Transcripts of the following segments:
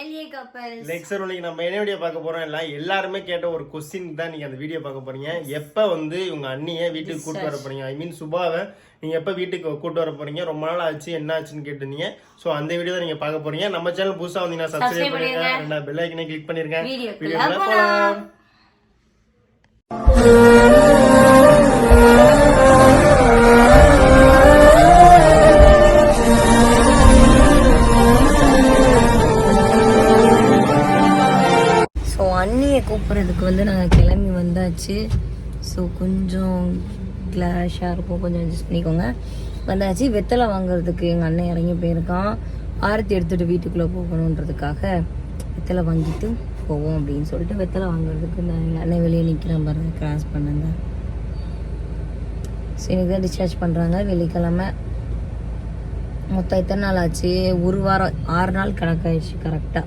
எல்ஏ கப்பல் லெக்சர் இன்னைக்கு நம்ம என்ன வீடியோ பார்க்க போறோம்? எல்லாம் எல்லாருமே கேட்ட ஒரு கொஸ்டின் தான் நீங்க அந்த வீடியோ பார்க்க போறீங்க. எப்ப வந்து உங்க அண்ணிய வீட்டுக்கு கூட்டு வர போறீங்க? ஐ மீன் சுபாவை நீங்க எப்ப வீட்டுக்கு கூட்டு வர போறீங்க? ரொம்ப நாள் ஆச்சு என்ன ஆச்சுன்னு கேட்டிருந்தீங்க. சோ அந்த வீடியோ தான் நீங்க பார்க்க போறீங்க. நம்ம சேனல் புதுசா வந்தீங்கன்னா சப்ஸ்கிரைப் பண்ணுங்க. ரெண்டா பெல் ஐக்கனை கிளிக் பண்ணிருங்க. வீடியோக்குள்ள போலாம். சாப்பிட்றதுக்கு வந்து நாங்கள் கிளம்பி வந்தாச்சு. ஸோ கொஞ்சம் கிளாஷாக இருக்கும். கொஞ்சம் அட்ஜஸ்ட் பண்ணிக்கோங்க. வந்தாச்சு. வெத்தலை வாங்குறதுக்கு எங்கள் அண்ணன் இறங்கி போயிருக்கான். ஆரத்தி எடுத்துகிட்டு வீட்டுக்குள்ளே போகணுன்றதுக்காக வெத்தலை வாங்கிட்டு போவோம் அப்படின்னு சொல்லிட்டு வெத்தலை வாங்குறதுக்கு நான் எங்கள் அண்ணன் வெளியே நிற்கிறேன் பாருங்க. கிராஸ் பண்ணுங்க. ஸோ இன்னைக்கு தான் டிஸ்சார்ஜ் பண்ணுறாங்க வெள்ளிக்கிழமை. மொத்தம் எத்தனை நாள் ஆச்சு? ஒரு வாரம். ஆறு நாள் கணக்காயிடுச்சு கரெக்டாக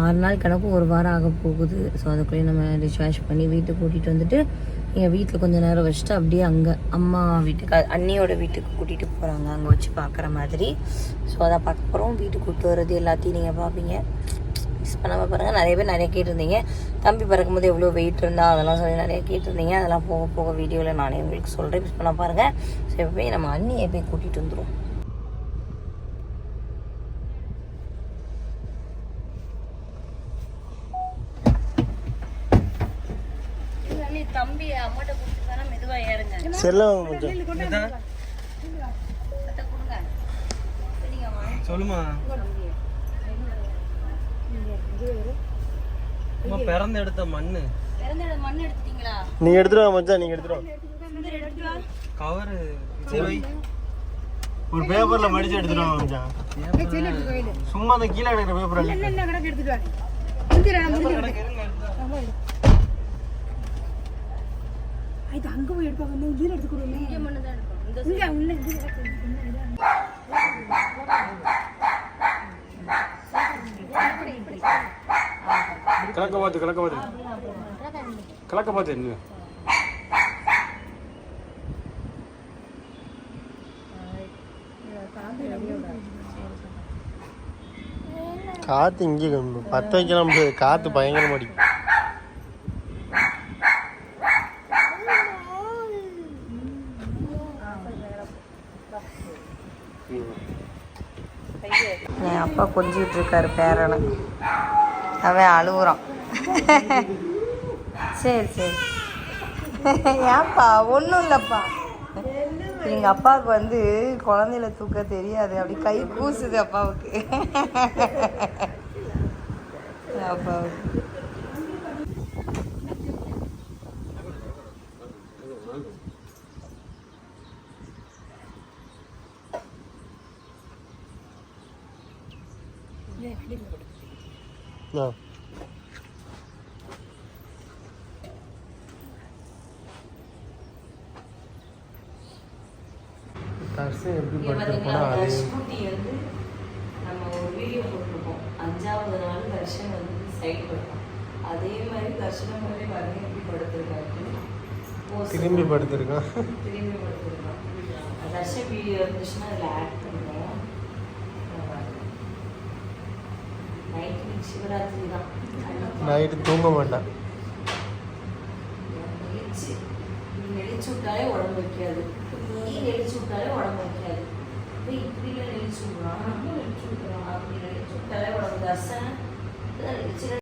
ஆறு நாள் கணக்கும் ஒரு வாரம் ஆக போகுது. ஸோ அதுக்குள்ளேயே நம்ம டிஷ்வாஷ் பண்ணி வீட்டுக்கு கூட்டிகிட்டு வந்துட்டு எங்கள் வீட்டில் கொஞ்சம் நேரம் வச்சுட்டு அப்படியே அங்கே அம்மா வீட்டுக்கு அண்ணியோட வீட்டுக்கு கூட்டிகிட்டு போகிறாங்க அங்கே வச்சு பார்க்குற மாதிரி. ஸோ அதை பார்க்க போகிறோம் வீட்டுக்கு கூப்பிட்டு வர்றது எல்லாத்தையும் நீங்கள் பார்ப்பீங்க மிஸ் பண்ணாமல் பாருங்கள் நிறைய பேர் நிறைய கேட்டிருந்தீங்க. தம்பி பிறக்கும்போது எவ்வளோ வெயிட் இருந்தால் அதெல்லாம் சொல்லி நிறைய கேட்டிருந்தீங்க. அதெல்லாம் போக போக வீடியோவில் நானே உங்களுக்கு சொல்கிறேன் மிஸ் பண்ண பாருங்கள் ஸோ இப்போ போய் நம்ம அண்ணியை போய் கூட்டிகிட்டு வந்துடும் தம்பி அம்மாட்ட கொடுத்துருக்கானா மெதுவாக ஏறுங்க. செல்லம் கொஞ்சம். சொல்லுமா. அம்மா பிறந்த எடுத்த மண்ணு. பிறந்த மண் எடுத்துட்டீங்களா? நீங்க எடுத்துட்டு வா மச்சான் நீங்க எடுத்துட்டு வா. கவரு சரி வை. ஒரு பேப்பர்ல மடிச்சு எடுத்துட்டு வா மச்சான். சும்மா அந்த கீழே கிடக்குற பேப்பர் அல்ல அங்க போய் எடுப்பா வந்து உயிர் எடுத்து கொடுங்க. இங்கே மண்ணு தான் எடுக்கணும் இந்த இங்க உள்ள இது. கிழக்க பார்த்து கிழக்க பார்த்து. கிழக்க பார்த்து என்ன? காத்து இங்கே பத்த வைக்கலாம் முடியாது காத்து பயங்கரமா அடிக்கும். என் அப்பா கொஞ்சிட்டு இருக்காரு பேரனை. அவன் அழுகுறான் சரி சரி. ஏன்ப்பா ஒன்றும் இல்லைப்பா. எங்கள் அப்பாவுக்கு வந்து குழந்தையில தூக்க தெரியாது. அப்படி கை கூசுது அப்பாவுக்கு. அப்பாவுக்கு ஆ. தர்சன் எப்படி படுத்திருப்போனா அது ஸ்கூட்டி வந்து நம்ம ஒரு வீடியோ போட்டிருப்போம் அஞ்சாவது நாள் தர்ஷன் வந்து சைட் படுத்தோம் அதே மாதிரி தர்ஷனம் மாதிரி எப்படி படுத்திருக்காரு திரும்பி படுத்திருக்கான் திரும்பி படுத்திருக்கான் தர்ஷன் வீடியோ இருந்துச்சுன்னா அதில் ஆட் பண்ணுவோம் சிவராத்திரி தான். நைட்டு தூங்க மாட்டான். நீ நெளிச்சு விட்டாலே உடம்பு வைக்காது. நீ நெளிச்சு விட்டாலே உடம்பு வைக்காது. இப்போ இப்படிலாம் நெளிச்சு விடுறான் நெளிச்சு விட்டுறான் அப்படி நெளிச்சு விட்டாலே உடம்பு தர்சன்